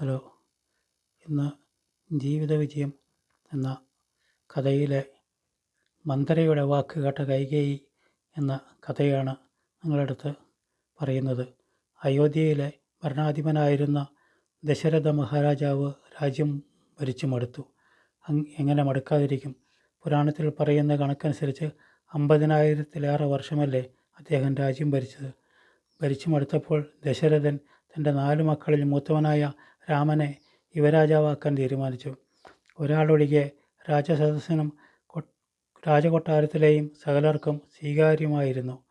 Hello. ഇന്ന് ജീവിത വിജയം എന്ന കഥയിലെ മന്ദരയുടെ വാക്ക് കേട്ട കൈകേയി എന്ന കഥയാണ് നിങ്ങളടുത്ത് പറയുന്നത്. അയോധ്യയിലെ ഭരണാധിപനായിരുന്ന ദശരഥ മഹാരാജാവ് രാജ്യം ഭരിച്ചു മടുത്തു. എങ്ങനെ മടുക്കാതിരിക്കും? പുരാണത്തിൽ പറയുന്ന കണക്കനുസരിച്ച് അമ്പതിനായിരത്തിലേറെ വർഷമല്ലേ അദ്ദേഹം രാജ്യം ഭരിച്ചത്? ഭരിച്ചു മടുത്തപ്പോൾ ദശരഥൻ തന്റെ നാല് മക്കളിൽ മൂത്തവനായ രാമനെ യുവരാജാവാക്കാൻ തീരുമാനിച്ചു. ഒരാളൊഴികെ രാജസദസ്സിനും രാജകൊട്ടാരത്തിലെയും സകലർക്കും സ്വീകാര്യമായിരുന്നു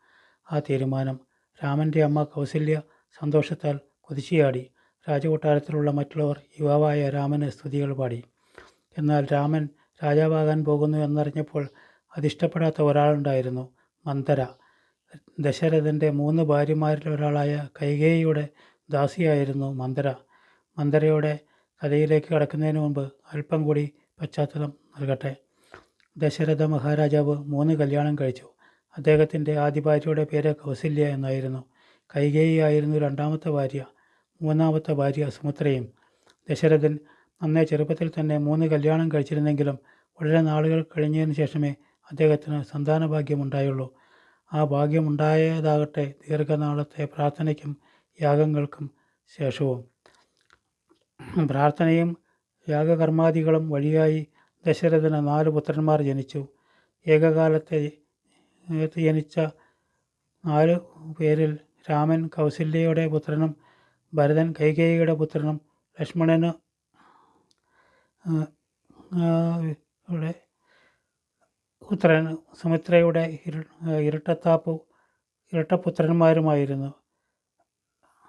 ആ തീരുമാനം. രാമന്റെ അമ്മ കൗസല്യ സന്തോഷത്താൽ കുതിച്ചിയാടി രാജകൊട്ടാരത്തിലുള്ള മറ്റുള്ളവർ യുവാവായ രാമന് സ്തുതികൾ പാടി. എന്നാൽ രാമൻ രാജാവാകാൻ പോകുന്നു എന്നറിഞ്ഞപ്പോൾ അതിഷ്ടപ്പെടാത്ത ഒരാളുണ്ടായിരുന്നു മന്ദര. ദശരഥന്റെ മൂന്ന് ഭാര്യമാരിൽ ഒരാളായ കൈകേയിയുടെ ദാസിയായിരുന്നു മന്ദര. മന്ദരയുടെ കഥയിലേക്ക് കടക്കുന്നതിന് മുമ്പ് അല്പം കൂടി പശ്ചാത്തലം നൽകട്ടെ. ദശരഥ മഹാരാജാവ് മൂന്ന് കല്യാണം കഴിച്ചു. അദ്ദേഹത്തിന്റെ ആദ്യ ഭാര്യയുടെ പേര് കൗസല്യ എന്നായിരുന്നു. കൈകേയി ആയിരുന്നു രണ്ടാമത്തെ ഭാര്യ. മൂന്നാമത്തെ ഭാര്യ സുമിത്രയും. ദശരഥൻ നന്നേ ചെറുപ്പത്തിൽ തന്നെ മൂന്ന് കല്യാണം കഴിച്ചിരുന്നെങ്കിലും വളരെ നാളുകൾ കഴിഞ്ഞതിന് ശേഷമേ അദ്ദേഹത്തിന് സന്താന ഭാഗ്യമുണ്ടായുള്ളൂ ആ ഭാഗ്യമുണ്ടായതാകട്ടെ ദീർഘനാളത്തെ പ്രാർത്ഥനയ്ക്കും യാഗങ്ങൾക്കും ശേഷവും. പ്രാർത്ഥനയും യാഗകർമാദികളും വഴിയായി ദശരഥന് നാല് പുത്രന്മാർ ജനിച്ചു. ഏകകാലത്തെ ജനിച്ച നാല് പേരിൽ രാമൻ കൗസല്യയുടെ പുത്രനും ഭരതൻ കൈകേയിയുടെ പുത്രനും ലക്ഷ്മണന് പുത്രൻ സുമിത്രയുടെ ഇരു ഇരട്ടത്താപ്പ് ഇരട്ടപുത്രന്മാരുമായിരുന്നു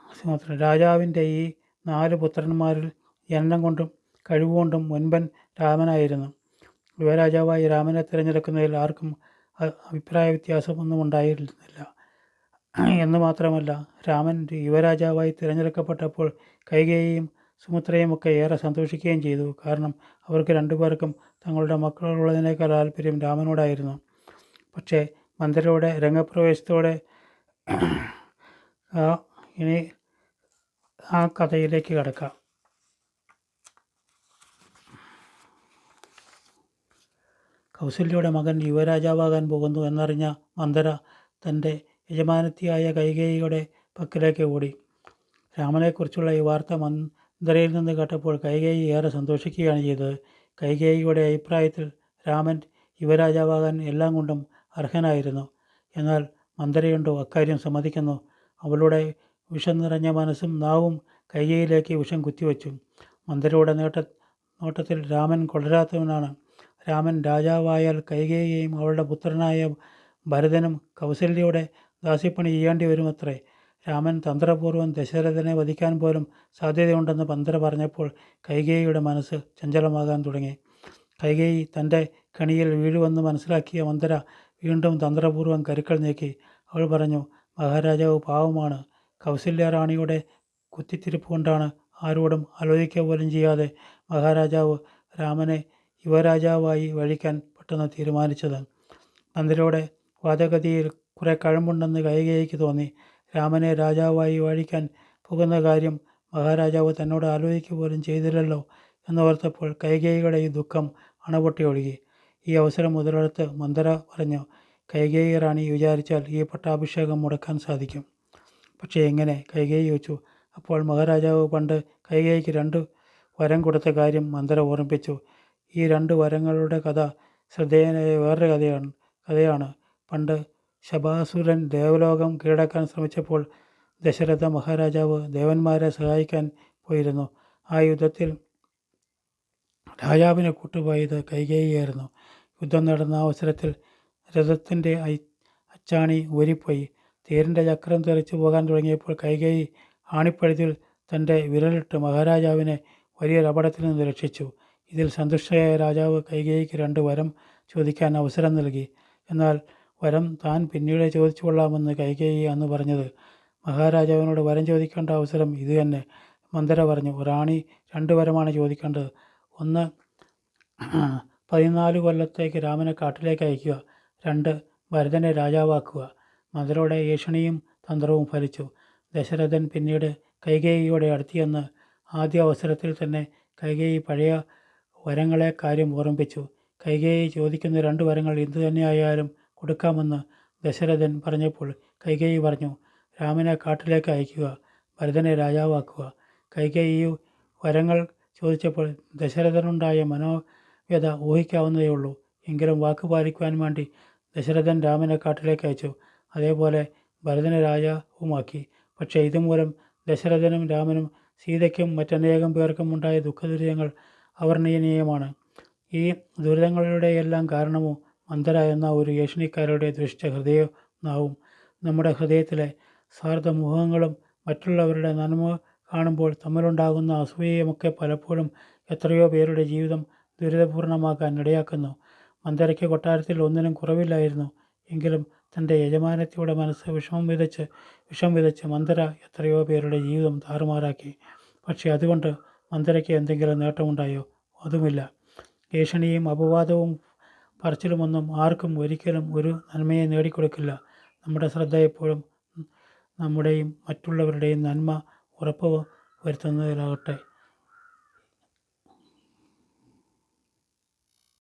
സുമിത്ര രാജാവിന്റെ ഈ നാല് പുത്രന്മാരിൽ എണ്ണം കൊണ്ടും കഴിവുകൊണ്ടും മുൻപൻ രാമനായിരുന്നു. യുവരാജാവായി രാമനെ തിരഞ്ഞെടുക്കുന്നതിൽ ആർക്കും അഭിപ്രായ വ്യത്യാസമൊന്നും ഉണ്ടായിരുന്നില്ല. എന്ന് മാത്രമല്ല രാമൻ യുവരാജാവായി തിരഞ്ഞെടുക്കപ്പെട്ടപ്പോൾ കൈകേയും സുമിത്രയും ഒക്കെ ഏറെ സന്തോഷിക്കുകയും ചെയ്തു. കാരണം അവർക്ക് രണ്ടുപേർക്കും തങ്ങളുടെ മക്കളുള്ളതിനേക്കാൾ താല്പര്യം രാമനോടായിരുന്നു. പക്ഷേ മന്ദിരയുടെ രംഗപ്രവേശത്തോടെ ഇനി ആ കഥയിലേക്ക് കിടക്കാം. കൗസല്യയുടെ മകൻ യുവരാജാവാകാൻ പോകുന്നു എന്നറിഞ്ഞ മന്ദര തന്റെ യജമാനത്തിയായ കൈകേയിയുടെ പക്കലേക്ക് ഓടി. രാമനെക്കുറിച്ചുള്ള ഈ വാർത്ത മന്ദരയിൽ നിന്ന് കേട്ടപ്പോൾ കൈകേയി ഏറെ സന്തോഷിക്കുകയാണ് ചെയ്തത്. കൈകേയിയുടെ അഭിപ്രായത്തിൽ രാമൻ യുവരാജാവാകാൻ എല്ലാം കൊണ്ടും അർഹനായിരുന്നു. എന്നാൽ മന്ദരയുണ്ടോ അക്കാര്യം സമ്മതിക്കുന്നു. അവളുടെ വിഷം നിറഞ്ഞ മനസ്സും നാവും കയ്യയിലേക്ക് വിഷം കുത്തിവെച്ചു. മന്ദരയുടെ നേട്ട നോട്ടത്തിൽ രാമൻ കൊളരാത്തവനാണ് രാമൻ രാജാവായാൽ കൈകേയെയും അവളുടെ പുത്രനായ ഭരതനും കൗസല്യയുടെ ദാസ്യപ്പണി ചെയ്യേണ്ടി വരുമത്രേ. രാമൻ തന്ത്രപൂർവം ദശരഥനെ വധിക്കാൻ പോലും സാധ്യതയുണ്ടെന്ന് പന്തര പറഞ്ഞപ്പോൾ കൈകേയിയുടെ മനസ്സ് ചഞ്ചലമാകാൻ തുടങ്ങി. കൈകേയി തന്റെ കണിയിൽ വീഴുവെന്ന് മനസ്സിലാക്കിയ മന്ദര വീണ്ടും തന്ത്രപൂർവം കരുക്കൾ നീക്കി. അവൾ പറഞ്ഞു മഹാരാജാവ് പാവമാണ്. കൗസല്യ റാണിയുടെ കുത്തിത്തിരിപ്പ് കൊണ്ടാണ് ആരോടും ആലോചിക്കുക പോലും ചെയ്യാതെ മഹാരാജാവ് രാമനെ യുവരാജാവായി വഴിക്കാൻ പെട്ടെന്ന് തീരുമാനിച്ചത്. മന്ദിരയുടെ വാദഗതിയിൽ കുറെ കഴമ്പുണ്ടെന്ന് കൈകേയിക്ക് തോന്നി. രാമനെ രാജാവായി വഴിക്കാൻ പോകുന്ന കാര്യം മഹാരാജാവ് തന്നോട് ആലോചിക്കുക പോലും ചെയ്തില്ലല്ലോ എന്നോർത്തപ്പോൾ കൈകേയിയുടെ ഈ ദുഃഖം അണപൊട്ടി ഒഴുകി. ഈ അവസരം മുതലെടുത്ത് മന്ദര പറഞ്ഞു കൈകേയി റാണി വിചാരിച്ചാൽ ഈ പട്ടാഭിഷേകം മുടക്കാൻ സാധിക്കും. പക്ഷേ എങ്ങനെ? കൈകേയി ചോദിച്ചു. അപ്പോൾ മഹാരാജാവ് പണ്ട് കൈകേയിക്ക് രണ്ട് വരം കൊടുത്ത കാര്യം മന്ദര ഓർമ്മിപ്പിച്ചു. ഈ രണ്ട് വരങ്ങളുടെ കഥ ശ്രദ്ധേയനായ വേറൊരു കഥയാണ് കഥയാണ്. പണ്ട് ശബാസുരൻ ദേവലോകം കീഴടക്കാൻ ശ്രമിച്ചപ്പോൾ ദശരഥ മഹാരാജാവ് ദേവന്മാരെ സഹായിക്കാൻ പോയിരുന്നു. ആ യുദ്ധത്തിൽ രാജാവിനെ കൂട്ടുപോയത് കൈകേയിയായിരുന്നു. യുദ്ധം നടന്ന അവസരത്തിൽ രഥത്തിന്റെ അച്ചാണി ഊരിപ്പോയി. തേരിന്റെ ചക്രം തെറിച്ചു പോകാൻ തുടങ്ങിയപ്പോൾ കൈകൈ ആണിപ്പഴുതിൽ തന്റെ വിരലിട്ട് മഹാരാജാവിനെ വലിയൊരു അപകടത്തിൽ നിന്ന് രക്ഷിച്ചു. ഇതിൽ സന്തുഷ്ടയായ രാജാവ് കൈകേയിക്ക് രണ്ട് വരം ചോദിക്കാൻ അവസരം നൽകി. എന്നാൽ വരം താൻ പിന്നീട് ചോദിച്ചു കൊള്ളാമെന്ന് കൈകേയി അന്ന് പറഞ്ഞത് മഹാരാജാവിനോട് വരം ചോദിക്കേണ്ട അവസരം ഇത് തന്നെ മന്ദര പറഞ്ഞു. റാണി രണ്ട് വരമാണ് ചോദിക്കേണ്ടത്. ഒന്ന് പതിനാല് കൊല്ലത്തേക്ക് രാമനെ കാട്ടിലേക്ക് അയക്കുക. രണ്ട് ഭരതനെ രാജാവാക്കുക. മന്ദരയുടെ ഏഷണിയും തന്ത്രവും ഫലിച്ചു ദശരഥൻ പിന്നീട് കൈകേയിയോടെ അടുത്തിയെന്ന് ആദ്യ അവസരത്തിൽ തന്നെ കൈകേയി പഴയ വരങ്ങളെ കാര്യം ഓർമ്മിപ്പിച്ചു. കൈകേയി ചോദിക്കുന്ന രണ്ട് വരങ്ങൾ എന്തു തന്നെയായാലും കൊടുക്കാമെന്ന് ദശരഥൻ പറഞ്ഞപ്പോൾ കൈകേയി പറഞ്ഞു, രാമനെ കാട്ടിലേക്ക് അയക്കുക, ഭരതനെ രാജാവാക്കുക. കൈകേയി വരങ്ങൾ ചോദിച്ചപ്പോൾ ദശരഥനുണ്ടായ മനോവ്യത ഊഹിക്കാവുന്നതേയുള്ളൂ. എങ്കിലും വാക്ക് പാലിക്കുവാൻ വേണ്ടി ദശരഥൻ രാമനെ കാട്ടിലേക്ക് അയച്ചു. അതേപോലെ ഭരതനെ രാജാവുമാക്കി. പക്ഷേ ഇതുമൂലം ദശരഥനും രാമനും സീതയ്ക്കും മറ്റനേകം പേർക്കും ഉണ്ടായ ദുഃഖദുരിതങ്ങൾ അവർണീയനീയമാണ് ഈ ദുരിതങ്ങളുടെയെല്ലാം കാരണമോ മന്ദര എന്ന ഒരു ഏഷണിക്കാരിയുടെ ദുഷ്ട ഹൃദയനാവും നമ്മുടെ ഹൃദയത്തിലെ സ്വാർത്ഥമോഹങ്ങളും മറ്റുള്ളവരുടെ നന്മ കാണുമ്പോൾ തമ്മിലുണ്ടാകുന്ന അസൂയയുമൊക്കെ പലപ്പോഴും എത്രയോ പേരുടെ ജീവിതം ദുരിതപൂർണമാക്കാൻ ഇടയാക്കുന്നു. മന്ദരയ്ക്ക് കൊട്ടാരത്തിൽ ഒന്നിനും കുറവില്ലായിരുന്നു. എങ്കിലും തന്റെ യജമാനത്തിയുടെ മനസ്സ് വിഷമം വിതച്ച് വിഷം വിതച്ച് മന്ദര എത്രയോ പേരുടെ ജീവിതം താറുമാറാക്കി. പക്ഷേ അതുകൊണ്ട് മന്ദരയ്ക്ക് എന്തെങ്കിലും നേട്ടമുണ്ടായോ? അതുമില്ല. ഏഷണിയും അപവാദവും പറച്ചിലുമൊന്നും ആർക്കും ഒരിക്കലും ഒരു നന്മയെ നേടിക്കൊടുക്കില്ല. നമ്മുടെ ശ്രദ്ധ എപ്പോഴും നമ്മുടെയും മറ്റുള്ളവരുടെയും നന്മ ഉറപ്പുവരുത്തുന്നതിലാകട്ടെ.